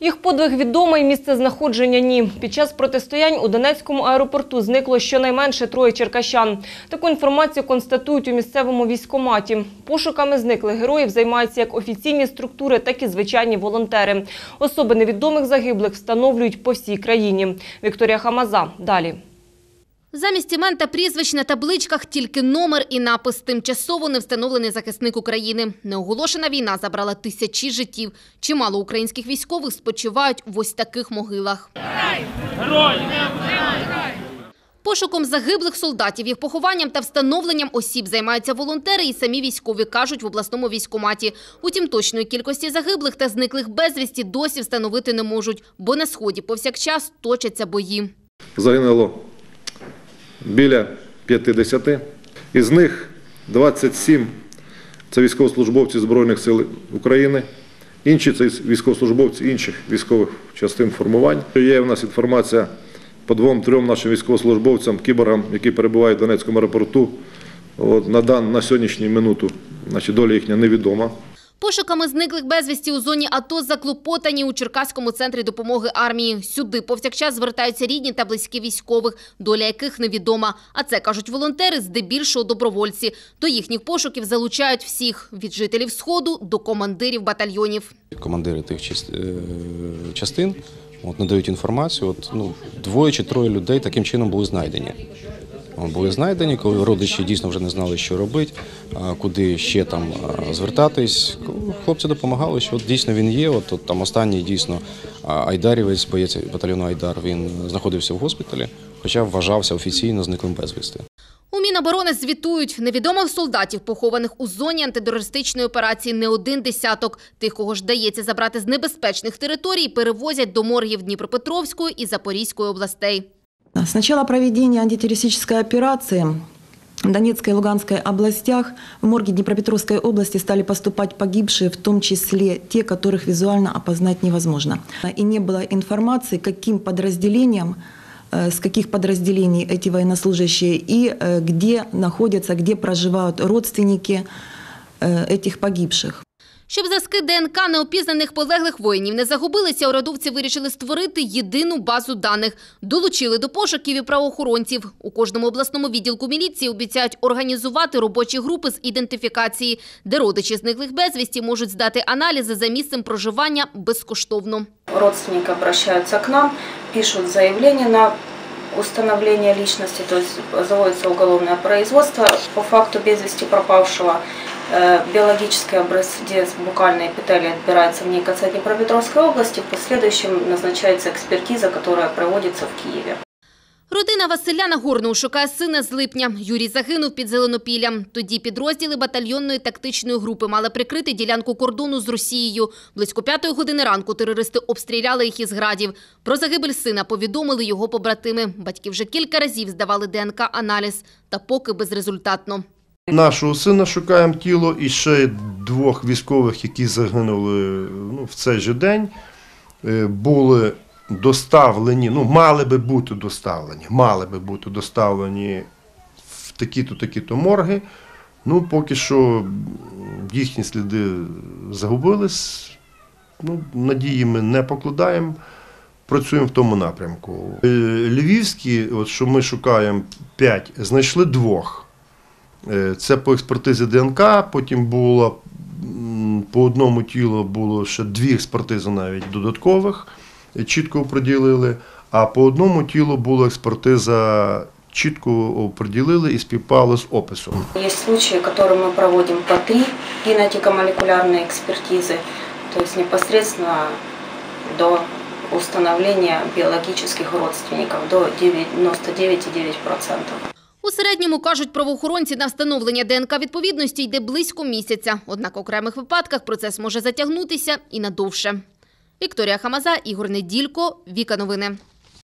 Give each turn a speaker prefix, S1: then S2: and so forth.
S1: Їх подвиг відомий, місце знаходження – ні. Під час протистоянь у Донецькому аеропорту зникло щонайменше троє черкащан. Таку інформацію констатують у місцевому військкоматі. Пошуками зниклих героїв займаються як офіційні структури, так і звичайні волонтери. Особи невідомих загиблих встановлюють по всій країні. Вікторія Хамаза. Далі.
S2: Замість імен та прізвищ на табличках тільки номер і напис «Тимчасово невстановлений захисник України». Неоголошена війна забрала тисячі життів. Чимало українських військових спочивають в ось таких могилах. Пошуком загиблих солдатів, їх похованням та встановленням осіб займаються волонтери і самі військові, кажуть в обласному військкоматі. Утім, точної кількості загиблих та зниклих безвісті досі встановити не можуть, бо на сході повсякчас точаться бої.
S3: загинуло біля 50. Із них 27 – це військовослужбовці Збройних сил України, інші – це військовослужбовці інших військових частин формувань. Є в нас інформація по двом-трьом нашим військовослужбовцям, кіборгам, які перебувають в Донецькому аеропорту. От, на, дан, на сьогоднішню минуту значить, доля їхня невідома.
S2: Пошуками зниклих безвісті у зоні АТО заклопотані у Черкаському центрі допомоги армії. Сюди повсякчас звертаються рідні та близькі військових, доля яких невідома. А це, кажуть волонтери, здебільшого добровольці. До їхніх пошуків залучають всіх – від жителів Сходу до командирів батальйонів.
S4: командири тих е, частин от, надають інформацію. От, ну, двоє чи троє людей таким чином були знайдені. Були знайдені, коли родичі дійсно вже не знали, що робити, куди ще там звертатись. Хлопці допомагали, що от дійсно він є. От, от там останній дійсно Айдарівець, боєць батальйону Айдар, він знаходився в госпіталі, хоча вважався офіційно зниклим безвісти.
S2: У Міноборони звітують, невідомих солдатів, похованих у зоні антитерористичної операції, не один десяток. Тих, кого ж дається забрати з небезпечних територій, перевозять до моргів Дніпропетровської і Запорізької областей.
S5: С начала проведения антитеррористической операции в Донецкой и Луганской областях в морге Днепропетровской области стали поступать погибшие, в том числе те, которых визуально опознать невозможно. И не было информации, каким подразделениям э, с каких подразделений эти военнослужащие и э, где находятся, где проживают родственники э, этих погибших.
S2: Щоб зразки ДНК неопізнаних полеглих воїнів не загубилися, урядовці вирішили створити єдину базу даних. Долучили до пошуків і правоохоронців. У кожному обласному відділку міліції обіцяють організувати робочі групи з ідентифікації, де родичі зниклих безвісті можуть здати аналізи за місцем проживання безкоштовно.
S6: родственники обращаются к нам, пишут заявление на установление личности, то есть заводится уголовное производство по факту без вести пропавшего. Э, Биологический образец букальной эпителии отбирается в НИКЦ Днепропетровской области, в последующем назначается экспертиза, которая проводится в Киеве.
S2: Родина Василя Нагорного шукає сина з липня. Юрій загинув під Зеленопіллям. Тоді підрозділи батальйонної тактичної групи мали прикрити ділянку кордону з Росією. Близько п'ятої години ранку терористи обстріляли їх із градів. Про загибель сина повідомили його побратими. Батьки вже кілька разів здавали ДНК-аналіз, та поки безрезультатно.
S7: Нашого сина шукаємо тіло і ще двох військових, які загинули ну, в цей же день, е, були доставлені, ну, мали би бути доставлені, мали би бути доставлені в такі-то, такі-то морги. Ну, поки що їхні сліди загубились. Ну, надії ми не покладаємо. Працюємо в тому напрямку. Е, Львівські, от що ми шукаємо 5, знайшли двох. Е, Це по експертизі ДНК, потім було м, по одному тілу було ще дві експертизи навіть додаткових, е, чітко оприділили, а по одному тілу була експертиза, чітко оприділили і співпало з описом.
S6: Есть случаи, которые мы проводим по три генетико-молекулярные экспертизы, то есть непосредственно до установления биологических родственников до 99,9%.
S2: У середньому, кажуть правоохоронці, на встановлення ДНК-відповідності йде близько місяця. Однак в окремих випадках процес може затягнутися і надовше. Вікторія Хамаза, Ігор Неділько, Віка Новини.